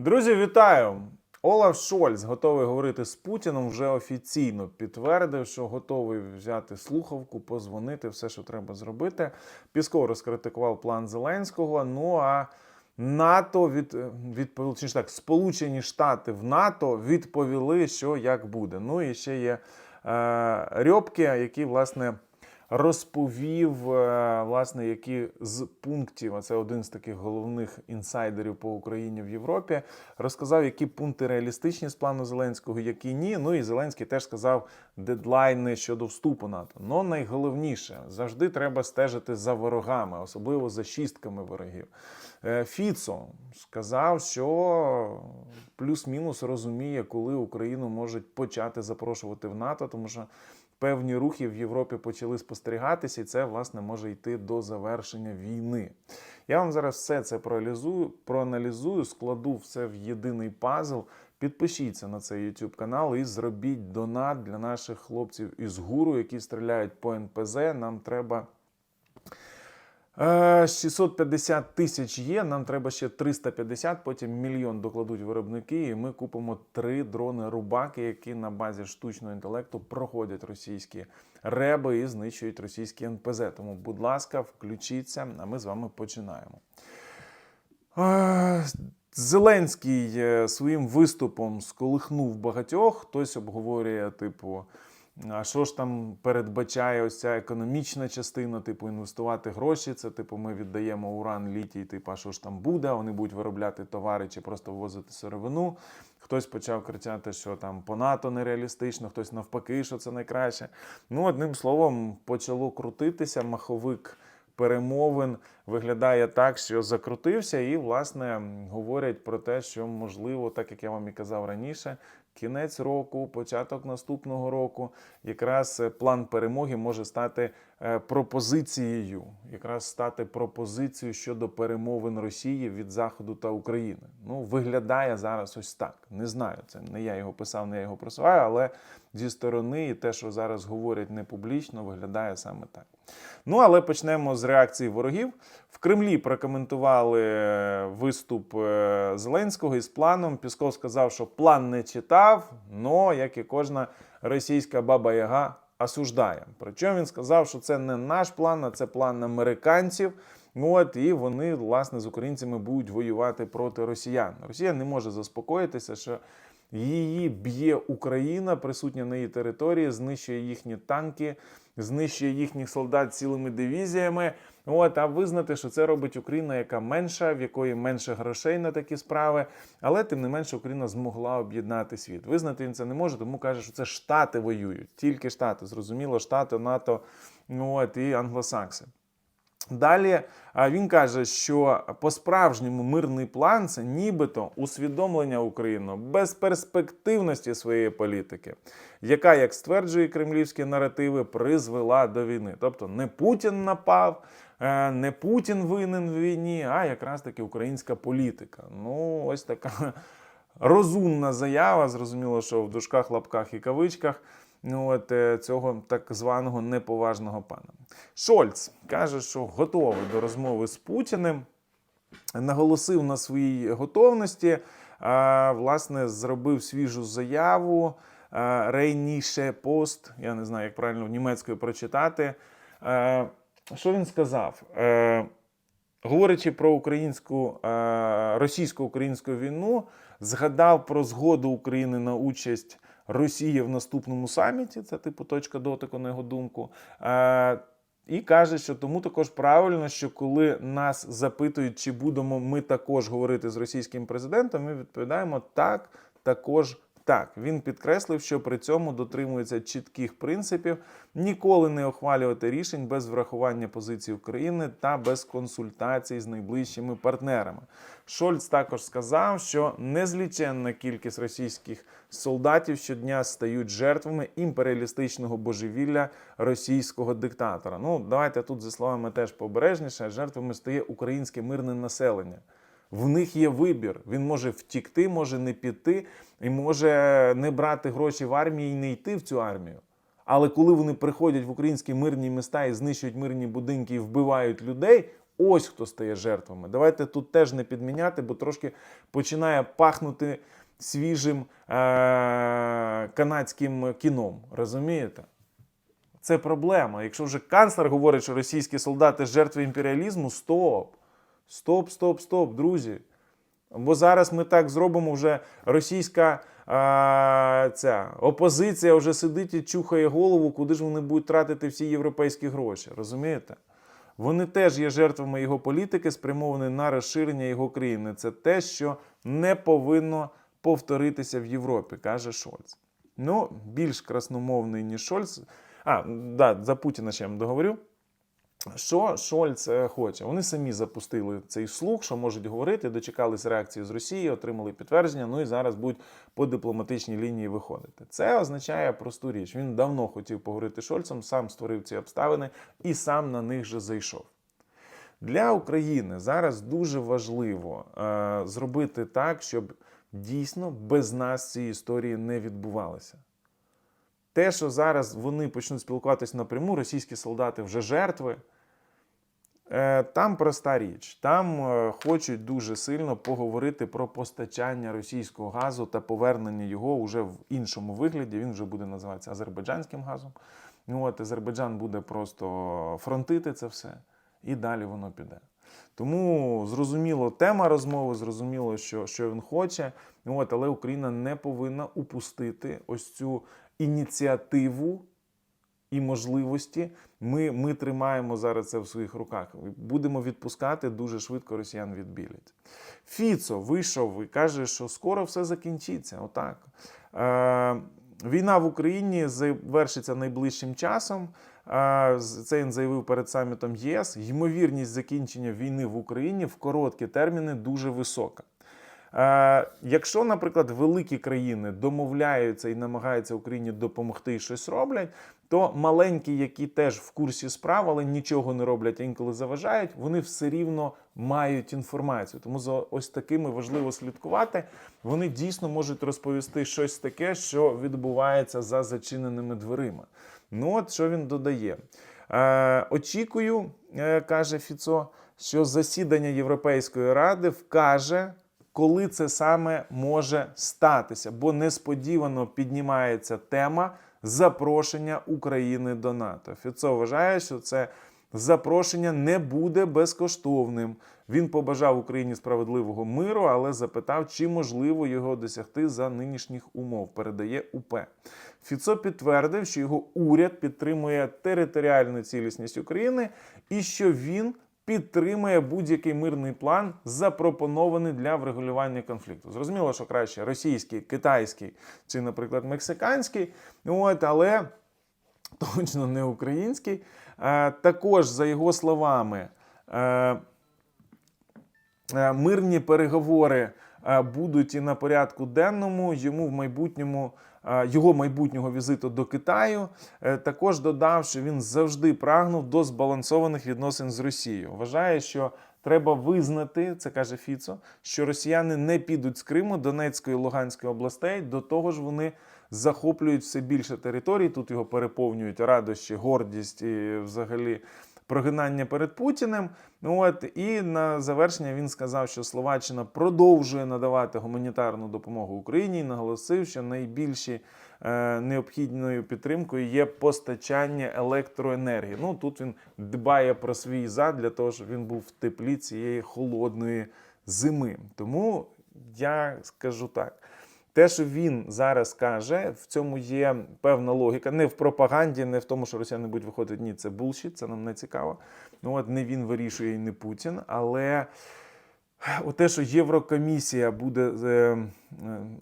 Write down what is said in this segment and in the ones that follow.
Друзі, вітаю! Олаф Шольц готовий говорити з Путіном. Вже офіційно підтвердив, що готовий взяти слухавку, позвонити, все, що треба зробити. Пісков розкритикував план Зеленського. Ну а НАТО від, відповіли, чи так, Сполучені Штати в НАТО відповіли, що як буде. Ну і ще є е, Рьобки, який, власне розповів, е, власне, які з пунктів, а це один з таких головних інсайдерів по Україні в Європі, розказав, які пункти реалістичні з плану Зеленського, які ні. Ну і Зеленський теж сказав дедлайни щодо вступу НАТО. Ну найголовніше завжди треба стежити за ворогами, особливо за шістками ворогів. Е, Фіцо сказав, що плюс-мінус розуміє, коли Україну можуть почати запрошувати в НАТО, тому що певні рухи в Європі почали спостерігатися, і це власне може йти до завершення війни. Я вам зараз все це проаналізую, проаналізую, складу все в єдиний пазл. Підпишіться на цей YouTube канал і зробіть донат для наших хлопців із гуру, які стріляють по НПЗ. Нам треба. Е, 650 тисяч є, нам треба ще 350, потім мільйон докладуть виробники, і ми купимо три дрони Рубаки, які на базі штучного інтелекту проходять російські реби і знищують російські НПЗ. Тому, будь ласка, включіться, а ми з вами починаємо. Е, Зеленський е, своїм виступом сколихнув багатьох. Хтось обговорює, типу, а що ж там передбачає ось ця економічна частина, типу, інвестувати гроші. Це типу, ми віддаємо уран, літій, типу, а що ж там буде? Вони будуть виробляти товари чи просто ввозити сировину. Хтось почав кричати, що там по НАТО нереалістично, хтось навпаки, що це найкраще. Ну, одним словом, почало крутитися маховик перемовин виглядає так, що закрутився, і, власне, говорять про те, що можливо, так як я вам і казав раніше, кінець року, початок наступного року, якраз е, план перемоги може стати пропозицією, якраз стати пропозицією щодо перемовин Росії від Заходу та України. Ну, виглядає зараз ось так. Не знаю, це не я його писав, не я його просуваю, але зі сторони і те, що зараз говорять не публічно, виглядає саме так. Ну, але почнемо з реакції ворогів. В Кремлі прокоментували е, виступ е, Зеленського із планом. Пісков сказав, що план не читав, але, як і кожна російська баба Яга, осуждає. Причому він сказав, що це не наш план, а це план американців. От і вони власне з українцями будуть воювати проти росіян. Росія не може заспокоїтися, що її б'є Україна, присутня на її території, знищує їхні танки, знищує їхніх солдат цілими дивізіями. От, а визнати, що це робить Україна, яка менша, в якої менше грошей на такі справи, але тим не менше Україна змогла об'єднати світ. Визнати він це не може, тому каже, що це Штати воюють, тільки Штати. Зрозуміло, Штати, НАТО, ну от і англосакси. Далі він каже, що по-справжньому мирний план це нібито усвідомлення України безперспективності своєї політики, яка, як стверджує кремлівські наративи, призвела до війни. Тобто не Путін напав, не Путін винен в війні, а якраз таки українська політика. Ну, ось така розумна заява. Зрозуміло, що в дужках, лапках і кавичках. Ну, от е, цього так званого неповажного пана. Шольц каже, що готовий до розмови з Путіним, наголосив на своїй готовності. А, власне, зробив свіжу заяву. Рейніше пост. Я не знаю, як правильно в німецькою прочитати. Що він сказав? Е, Говорячи про українську е, російсько-українську війну, згадав про згоду України на участь Росії в наступному саміті. Це типу точка дотику, на його думку. Е, і каже, що тому також правильно, що коли нас запитують, чи будемо ми також говорити з російським президентом, ми відповідаємо так, також так. Він підкреслив, що при цьому дотримується чітких принципів ніколи не ухвалювати рішень без врахування позиції України та без консультацій з найближчими партнерами. Шольц також сказав, що незліченна кількість російських солдатів щодня стають жертвами імперіалістичного божевілля російського диктатора. Ну, давайте тут за словами теж побережніше. Жертвами стає українське мирне населення. В них є вибір. Він може втікти, може не піти, і може не брати гроші в армії і не йти в цю армію. Але коли вони приходять в українські мирні міста і знищують мирні будинки і вбивають людей, Ось хто стає жертвами. Давайте тут теж не підміняти, бо трошки починає пахнути свіжим е- канадським кіном. Розумієте? Це проблема. Якщо вже канцлер говорить, що російські солдати жертви імперіалізму, стоп. Стоп, стоп, стоп, друзі. Бо зараз ми так зробимо вже російська а, ця опозиція вже сидить і чухає голову, куди ж вони будуть тратити всі європейські гроші. Розумієте? Вони теж є жертвами його політики, спрямовані на розширення його країни. Це те, що не повинно повторитися в Європі, каже Шольц. Ну, більш красномовний, ніж Шольц. А, да, за Путіна ще я вам договорю. Що Шольц е, хоче? Вони самі запустили цей слух, що можуть говорити, дочекались реакції з Росії, отримали підтвердження. Ну і зараз будуть по дипломатичній лінії виходити. Це означає просту річ. Він давно хотів поговорити Шольцем, сам створив ці обставини і сам на них же зайшов. Для України зараз дуже важливо е, зробити так, щоб дійсно без нас ці історії не відбувалися. Те, що зараз вони почнуть спілкуватися напряму, російські солдати вже жертви. Е, Там проста річ. Там е, хочуть дуже сильно поговорити про постачання російського газу та повернення його уже в іншому вигляді. Він вже буде називатися азербайджанським газом. Ну, от Азербайджан буде просто фронтити це все, і далі воно піде. Тому зрозуміло тема розмови, зрозуміло, що, що він хоче. Ну, От, але Україна не повинна упустити ось цю ініціативу і можливості. Ми, ми тримаємо зараз це в своїх руках. Будемо відпускати дуже швидко росіян відбілять. Фіцо вийшов і каже, що скоро все закінчиться. Отак. Е, війна в Україні завершиться найближчим часом. Е, Це він заявив перед самітом ЄС. Ймовірність закінчення війни в Україні в короткі терміни дуже висока. Е, Якщо, наприклад, великі країни домовляються і намагаються Україні допомогти і щось роблять, то маленькі, які теж в курсі справ, але нічого не роблять, а інколи заважають, вони все рівно мають інформацію. Тому за ось такими важливо слідкувати. Вони дійсно можуть розповісти щось таке, що відбувається за зачиненими дверима. Ну от що він додає. Е, очікую, е, каже Фіцо, що засідання Європейської ради вкаже коли це саме може статися, бо несподівано піднімається тема запрошення України до НАТО. Фіцо вважає, що це запрошення не буде безкоштовним. Він побажав Україні справедливого миру, але запитав, чи можливо його досягти за нинішніх умов. Передає УП. Фіцо підтвердив, що його уряд підтримує територіальну цілісність України і що він підтримує будь-який мирний план, запропонований для врегулювання конфлікту. Зрозуміло, що краще російський, китайський чи, наприклад, мексиканський, от, але точно не український. Е, Також, за його словами, е, е, мирні переговори будуть і на порядку денному. Йому в майбутньому його майбутнього візиту до Китаю. Е, Також додав, що він завжди прагнув до збалансованих відносин з Росією. Вважає, що треба визнати, це каже Фіцо, що росіяни не підуть з Криму, Донецької і Луганської областей. До того ж, вони захоплюють все більше територій. Тут його переповнюють радощі, гордість і взагалі. Прогинання перед Путіним. От і на завершення він сказав, що Словаччина продовжує надавати гуманітарну допомогу Україні. і Наголосив, що найбільші е, необхідною підтримкою є постачання електроенергії. Ну тут він дбає про свій зад для того, щоб він був в теплі цієї холодної зими. Тому я скажу так. Те, що він зараз каже, в цьому є певна логіка. Не в пропаганді, не в тому, що росіяни будуть виходити. Ні, це булшіт, це нам не цікаво. Ну от не він вирішує і не Путін. Але от те, що Єврокомісія буде е, е,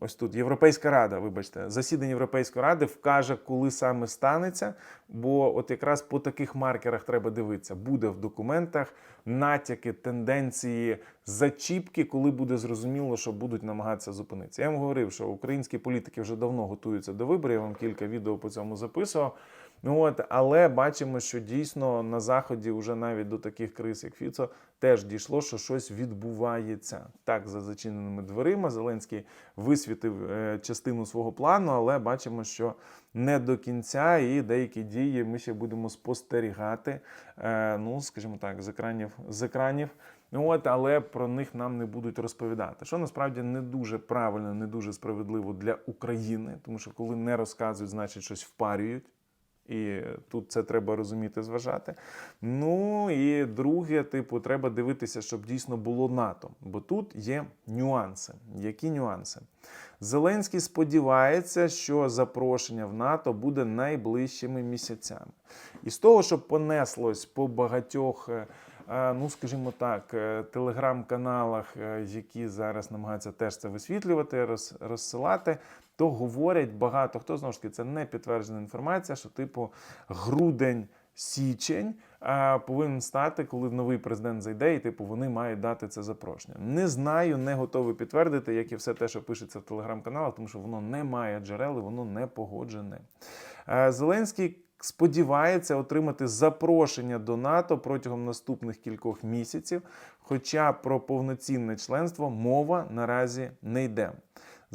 ось тут, Європейська Рада, вибачте, засідання Європейської ради вкаже, коли саме станеться. Бо от якраз по таких маркерах треба дивитися. Буде в документах натяки, тенденції, зачіпки, коли буде зрозуміло, що будуть намагатися зупинитися. Я вам говорив, що українські політики вже давно готуються до виборів. Я вам кілька відео по цьому записував. Ну от, але бачимо, що дійсно на заході вже навіть до таких криз, як Фіцо, теж дійшло, що щось відбувається. Так, за зачиненими дверима Зеленський висвітив е, частину свого плану, але бачимо, що не до кінця, і деякі дії ми ще будемо спостерігати. е, ну, скажімо так, з екранів з екранів. Ну от, але про них нам не будуть розповідати. Що насправді не дуже правильно, не дуже справедливо для України, тому що коли не розказують, значить щось впарюють. І тут це треба розуміти, зважати. Ну і друге, типу, треба дивитися, щоб дійсно було НАТО. Бо тут є нюанси. Які нюанси? Зеленський сподівається, що запрошення в НАТО буде найближчими місяцями. І з того, що понеслось по багатьох. е, е, Ну, скажімо так, е, телеграм-каналах, які зараз намагаються теж це висвітлювати, роз- розсилати, то говорять багато хто знову ж таки це не підтверджена інформація, що типу грудень. Січень а, повинен стати, коли новий президент зайде, і типу вони мають дати це запрошення. Не знаю, не готовий підтвердити, як і все те, що пишеться в телеграм-каналах, тому що воно не має джерел, і воно не погоджене. Е, Зеленський сподівається отримати запрошення до НАТО протягом наступних кількох місяців, хоча про повноцінне членство мова наразі не йде.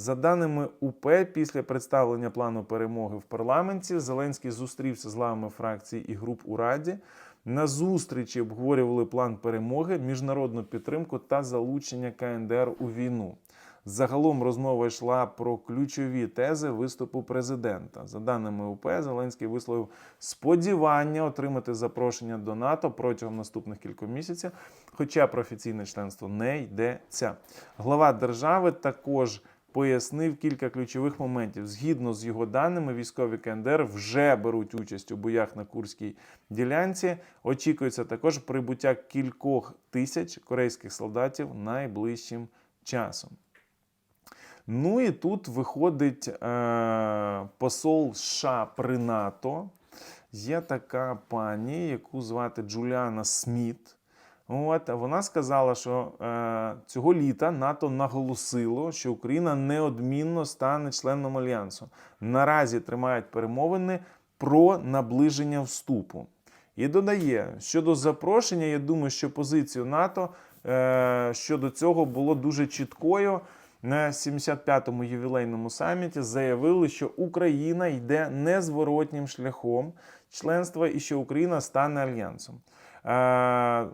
За даними УП, після представлення плану перемоги в парламенті, Зеленський зустрівся з главами фракцій і груп у Раді. На зустрічі обговорювали план перемоги, міжнародну підтримку та залучення КНДР у війну. Загалом розмова йшла про ключові тези виступу президента. За даними УП, Зеленський висловив сподівання отримати запрошення до НАТО протягом наступних кількох місяців, хоча про офіційне членство не йдеться. Глава держави також пояснив кілька ключових моментів. Згідно з його даними, військові КНДР вже беруть участь у боях на Курській ділянці. Очікується також прибуття кількох тисяч корейських солдатів найближчим часом. Ну і тут виходить е, посол США при НАТО. Є така пані, яку звати Джуліана Сміт. От, вона сказала, що е, цього літа НАТО наголосило, що Україна неодмінно стане членом альянсу. Наразі тримають перемовини про наближення вступу. І додає, щодо запрошення, я думаю, що позицію НАТО е, щодо цього було дуже чіткою. На 75-му ювілейному саміті заявили, що Україна йде незворотнім шляхом членства і що Україна стане альянсом. Е,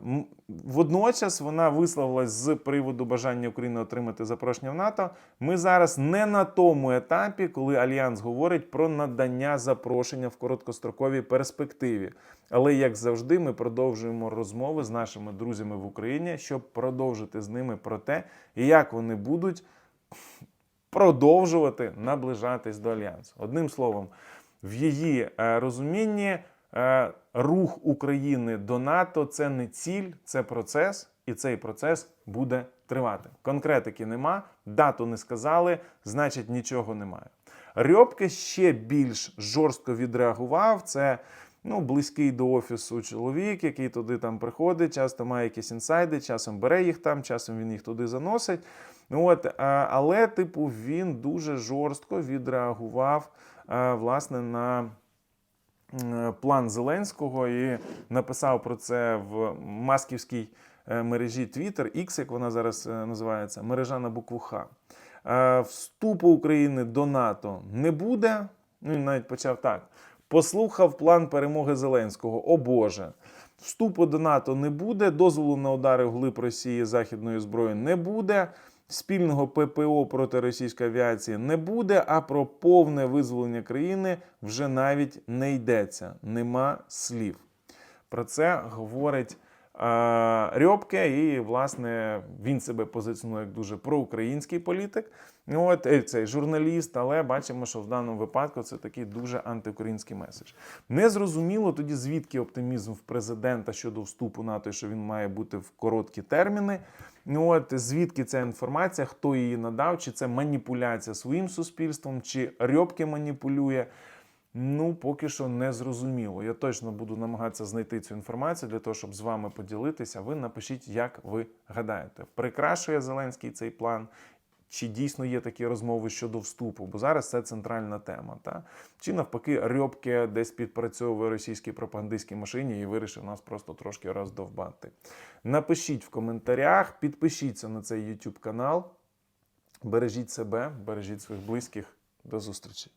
Водночас вона висловилась з приводу бажання України отримати запрошення в НАТО. Ми зараз не на тому етапі, коли альянс говорить про надання запрошення в короткостроковій перспективі. Але як завжди, ми продовжуємо розмови з нашими друзями в Україні, щоб продовжити з ними про те, як вони будуть продовжувати наближатись до альянсу. Одним словом, в її е, розумінні рух України до НАТО це не ціль, це процес, і цей процес буде тривати. Конкретики нема, дату не сказали, значить нічого немає. Рьобке ще більш жорстко відреагував. Це ну, близький до офісу чоловік, який туди там приходить, часто має якісь інсайди, часом бере їх там, часом він їх туди заносить. Ну, От, але, типу, він дуже жорстко відреагував власне на план Зеленського і написав про це в масківській е, мережі Twitter, X, як вона зараз е, називається, мережа на букву Х. Е, Вступу України до НАТО не буде. Ну, він навіть почав так. Послухав план перемоги Зеленського. О Боже. Вступу до НАТО не буде, дозволу на удари вглиб Росії західної зброї не буде. Спільного ППО проти російської авіації не буде, а про повне визволення країни вже навіть не йдеться. Нема слів. Про це говорить Рьобке, і, власне, він себе позиціонує як дуже проукраїнський політик. Ну, От е, цей журналіст, але бачимо, що в даному випадку це такий дуже антиукраїнський меседж. Незрозуміло тоді, звідки оптимізм в президента щодо вступу НАТО, що він має бути в короткі терміни. Ну от звідки ця інформація, хто її надав, чи це маніпуляція своїм суспільством, чи Рьобке маніпулює. Ну, поки що не зрозуміло. Я точно буду намагатися знайти цю інформацію для того, щоб з вами поділитися. Ви напишіть, як ви гадаєте, прикрашує Зеленський цей план, чи дійсно є такі розмови щодо вступу, бо зараз це центральна тема. Та? Чи навпаки, Рьобке десь підпрацьовує російській пропагандистській машині і вирішив нас просто трошки роздовбати. Напишіть в коментарях, підпишіться на цей YouTube канал. Бережіть себе, бережіть своїх близьких. До зустрічі!